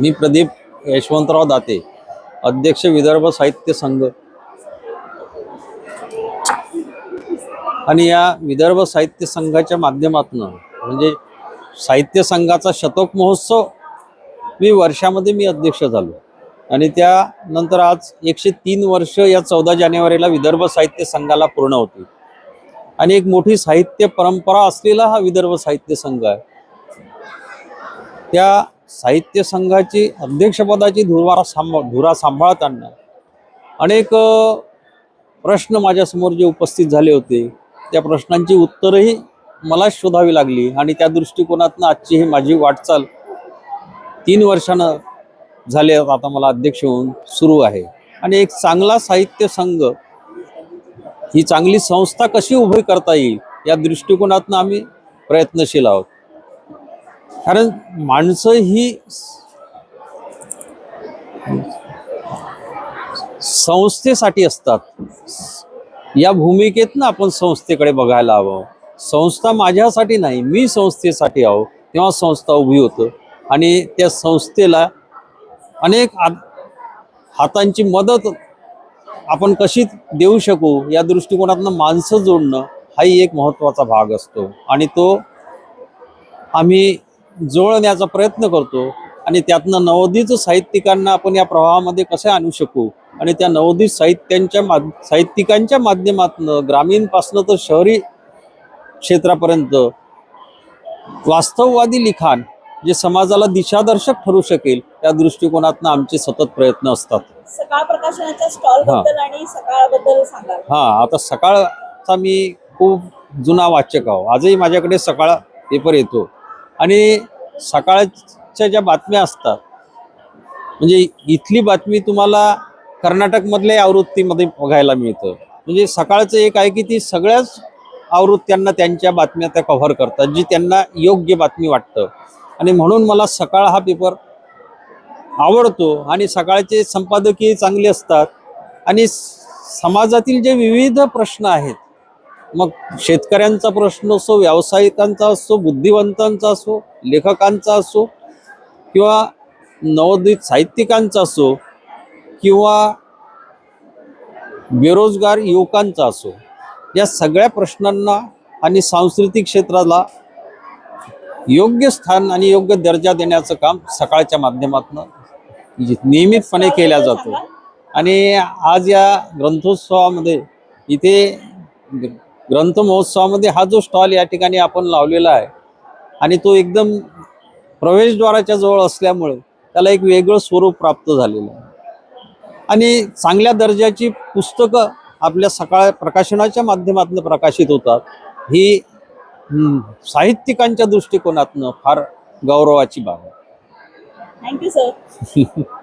मी प्रदीप यशवंतराव दाते अध्यक्ष विदर्भ साहित्य संघ. आणि या विदर्भ साहित्य संघाच्या माध्यमातून म्हणजे साहित्य संघाचा शतक महोत्सव मी वर्षामध्ये मी अध्यक्ष झालो. आणि त्यानंतर आज एकशे तीन वर्ष या चौदा जानेवारीला विदर्भ साहित्य संघाला पूर्ण होते आणि एक मोठी साहित्य परंपरा असलेला हा विदर्भ साहित्य संघ आहे. त्या साहित्य संघाची अध्यक्षपदाची धुरा सांभाळ धुरा सांभाळताना अनेक प्रश्न माझ्यासमोर जे उपस्थित झाले होते त्या प्रश्नांची उत्तरही मला शोधावी लागली आणि त्या दृष्टिकोनातनं आजची ही माझी वाटचाल तीन वर्षानं झाले आता मला अध्यक्ष होऊन सुरू आहे. आणि एक चांगला साहित्य संघ ही चांगली संस्था कशी उभी करता येईल या दृष्टिकोनातनं आम्ही प्रयत्नशील आहोत. कारण माणसं ही संस्थेसाठी असतात. या भूमिकेतनं आपण संस्थेकडे बघायला हवं. संस्था माझ्यासाठी नाही मी संस्थेसाठी आहो. तेव्हा संस्था उभी होतं. आणि त्या संस्थेला अनेक हातांची मदत आपण कशी देऊ शकू या दृष्टिकोनातनं माणसं जोडणं हाही एक महत्त्वाचा भाग असतो. आणि तो आम्ही जुळवण्याचा प्रयत्न करतो आणि त्यातनं नवोदित साहित्यिकांना आपण या प्रवाहामध्ये कसे आणू शकू? आणि त्या नवोदित साहित्यांच्या माध साहित्यिकांच्या माध्यमातून ग्रामीणपासनं तर शहरी क्षेत्रापर्यंत वास्तववादी लिखाण जे समाजाला दिशादर्शक ठरू शकेल त्या दृष्टिकोनातनं आमचे सतत प्रयत्न असतात. सकाळ प्रकाशनाच्या स्टॉलबद्दल आणि सकाळबद्दल सांगाल. हा आता सकाळचा मी खूप जुना वाचक आहो. आजही माझ्याकडे सकाळ पेपर येतो. आणि सकाळच्या ज्या बातम्या असतात म्हणजे इथली बातमी तुम्हाला कर्नाटकमधल्या आवृत्तीमध्ये बघायला मिळतं. म्हणजे सकाळचं एक आहे की ती सगळ्याच आवृत्त्यांना त्यांच्या बातम्या त्या कव्हर करतात जी त्यांना योग्य बातमी वाटतं. आणि म्हणून मला सकाळ हा पेपर आवडतो आणि सकाळचे संपादकीय चांगले असतात. आणि समाजातील जे विविध प्रश्न आहेत मग शेतकऱ्यांचा प्रश्न असो व्यावसायिकांचा असो बुद्धिवंतांचा असो लेखकांचा असो किंवा नवोदित साहित्यिकांचा असो किंवा बेरोजगार युवकांचा असो या सगळ्या प्रश्नांना आणि सांस्कृतिक क्षेत्राला योग्य स्थान आणि योग्य दर्जा देण्याचं काम सकाळच्या माध्यमातून नियमितपणे केल्या जातो. आणि आज या ग्रंथोत्सवामध्ये इथे ग्रंथ महोत्सवामध्ये हा जो स्टॉल या ठिकाणी आपण लावलेला आहे आणि तो एकदम प्रवेशद्वाराच्या जवळ असल्यामुळे त्याला एक वेगळं स्वरूप प्राप्त झालेलं आहे. आणि चांगल्या दर्जाची पुस्तकं आपल्या सकाळ प्रकाशनाच्या माध्यमातून प्रकाशित होतात. ही साहित्यिकांच्या दृष्टिकोनातनं फार गौरवाची बाब आहे. Thank you sir